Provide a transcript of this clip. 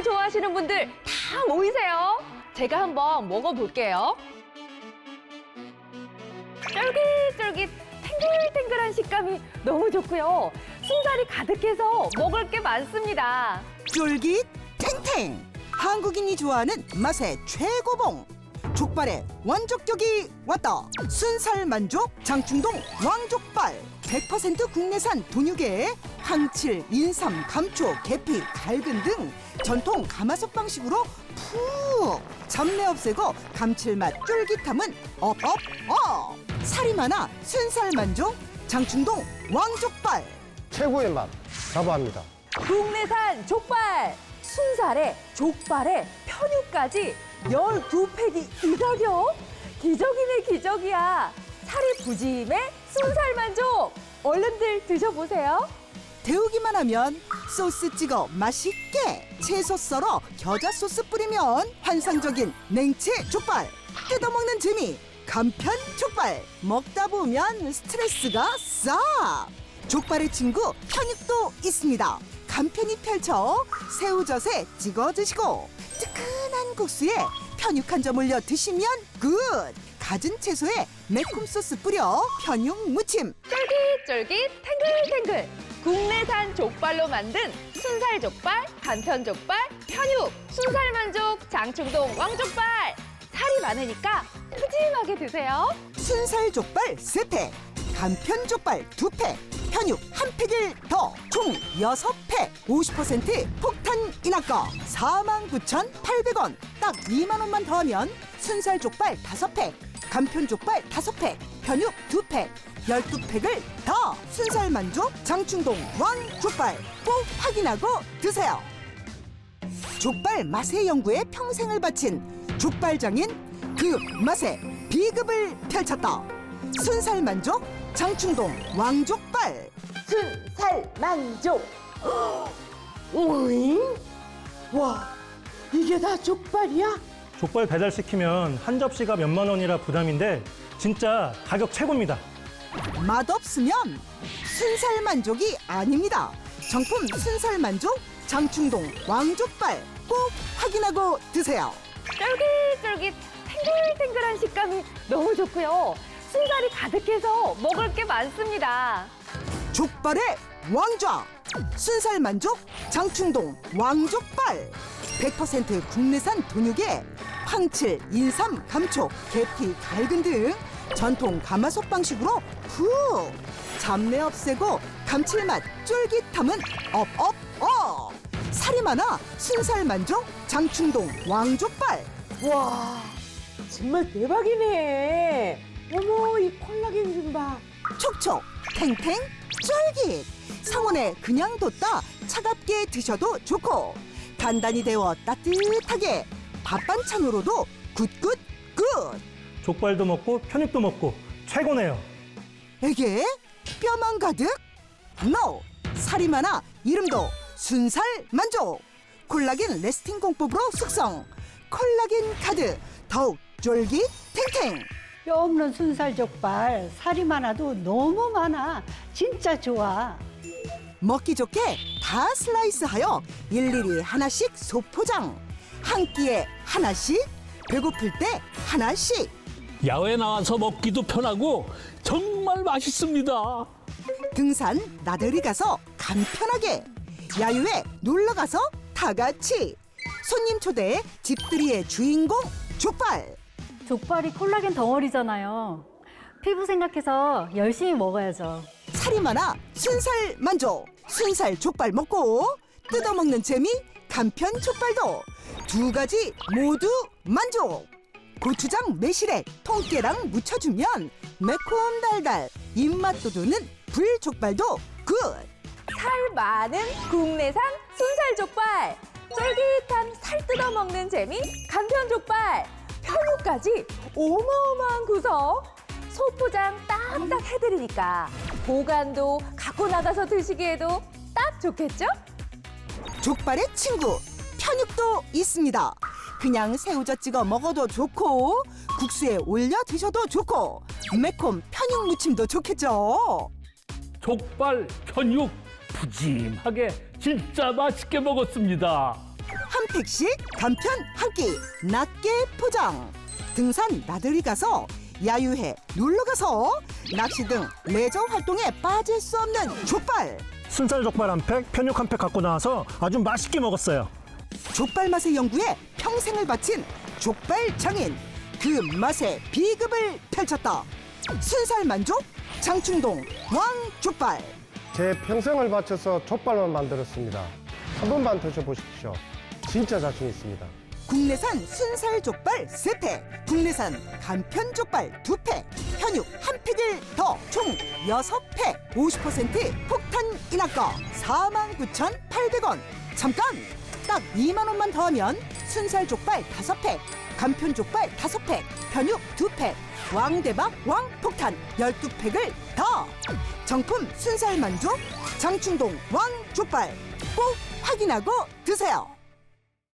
족발 좋아하시는 분들 다 모이세요. 제가 한번 먹어볼게요. 쫄깃쫄깃 탱글탱글한 식감이 너무 좋고요. 순살이 가득해서 먹을 게 많습니다. 쫄깃 탱탱 한국인이 좋아하는 맛의 최고봉 족발의 원조격이 왔다 순살 만족 장충동 왕족발 100% 국내산 돈육에 황칠, 인삼, 감초, 계피, 갈근 등 전통 가마솥 방식으로 푹 잡내 없애고 감칠맛 쫄깃함은 업업업 살이 많아 순살 만족 장충동 왕족발 최고의 맛 자부합니다. 국내산 족발! 순살에 족발에 편육까지 12팩이 이 가격? 기적이네 기적이야. 살이 부짐해 순살 만족! 얼른들 드셔보세요. 데우기만 하면 소스 찍어 맛있게. 채소 썰어 겨자 소스 뿌리면 환상적인 냉채 족발. 뜯어먹는 재미 간편 족발. 먹다 보면 스트레스가 싹. 족발의 친구 편육도 있습니다. 간편히 펼쳐 새우젓에 찍어 드시고 뜨끈한 국수에 편육 한 점 올려 드시면 굿 갖은 채소에 매콤 소스 뿌려 편육 무침. 쫄깃쫄깃 탱글탱글 국내산 족발로 만든 순살 족발, 간편 족발, 편육, 순살 만족, 장충동 왕족발. 살이 많으니까 푸짐하게 드세요. 순살 족발 세팩 간편 족발 두팩 편육 한팩을 더 총 여섯 팩50% 폭탄 인하가 49,800원. 딱 2만 원만 더하면 순살 족발 다섯 팩 간편 족발 다섯 팩 편육 두팩 12팩을 더 순살 만족 장충동 왕 족발 꼭 확인하고 드세요 족발 맛의 연구에 평생을 바친 족발 장인 그 맛에 비급을 펼쳤다. 순살 만족 장충동 왕족발. 순살 만족. 오잉? 와, 이게 다 족발이야? 족발 배달시키면 한 접시가 몇만 원이라 부담인데 진짜 가격 최고입니다. 맛없으면 순살 만족이 아닙니다. 정품 순살 만족 장충동 왕족발 꼭 확인하고 드세요. 쫄깃쫄깃 탱글탱글한 식감이 너무 좋고요. 순살이 가득해서 먹을 게 많습니다. 족발의 왕좌 순살 만족 장충동 왕족발 100% 국내산 돈육에 황칠, 인삼, 감초, 계피, 갈근 등 전통 가마솥 방식으로 푹 잡내 없애고 감칠맛 쫄깃함은 업업업 살이 많아 순살 만족 장충동 왕족발 와, 정말 대박이네. 어머, 이 콜라겐 좀 봐. 촉촉 탱탱 쫄깃 상온에 그냥 뒀다 차갑게 드셔도 좋고 단단히 데워 따뜻하게 밥 반찬으로도 굿굿 굿. 족발도 먹고 편육도 먹고 최고네요. 에게 뼈만 가득? NO. 살이 많아 이름도 순살 만족. 콜라겐 레스팅 공법으로 숙성. 콜라겐 카드 더욱 쫄깃 탱탱. 뼈 없는 순살 족발 살이 많아도 너무 많아. 진짜 좋아. 먹기 좋게 다 슬라이스하여 일일이 하나씩 소포장 한 끼에 하나씩 배고플 때 하나씩 야외 나와서 먹기도 편하고 정말 맛있습니다. 등산 나들이 가서 간편하게 야유회 놀러 가서 다 같이 손님 초대에 집들이의 주인공 족발 족발이 콜라겐 덩어리잖아요. 피부 생각해서 열심히 먹어야죠. 살이 많아 순살 만족 순살 족발 먹고 뜯어먹는 재미 간편 족발도 두 가지 모두 만족 고추장 매실에 통깨랑 묻혀주면 매콤 달달 입맛 돋우는 불족발도 굿 살 많은 국내산 순살 족발, 쫄깃한 살 뜯어 먹는 재미 간편 족발, 편육까지 어마어마한 구성. 소포장 딱딱 해드리니까 보관도 갖고 나가서 드시기에도 딱 좋겠죠? 족발의 친구 편육도 있습니다. 그냥 새우젓 찍어 먹어도 좋고 국수에 올려 드셔도 좋고 매콤 편육 무침도 좋겠죠. 족발, 편육 푸짐하게 진짜 맛있게 먹었습니다. 한 팩씩 간편 한 끼 낮게 포장 등산 나들이 가서 야유회 놀러 가서 낚시 등 레저 활동에 빠질 수 없는 족발 순살 족발 한 팩, 편육 한 팩 갖고 나와서 아주 맛있게 먹었어요. 족발 맛의 연구에 평생을 바친 족발 장인 그 맛의 비급을 펼쳤다 순살 만족 장충동 왕족발 제 평생을 바쳐서 족발만 만들었습니다. 한 번만 드셔보십시오. 진짜 자신 있습니다. 국내산 순살 족발 세팩 국내산 간편 족발 두팩 현육 한 팩을 더 총 여섯 팩50% 폭탄 인하가 49,800원. 잠깐! 딱 2만 원만 더하면 순살 족발 다섯 팩 간편 족발 다섯 팩 편육 두팩 왕대박 왕폭탄 열두 팩을 더! 정품 순살 만족 장충동 왕족발 꼭 확인하고 드세요.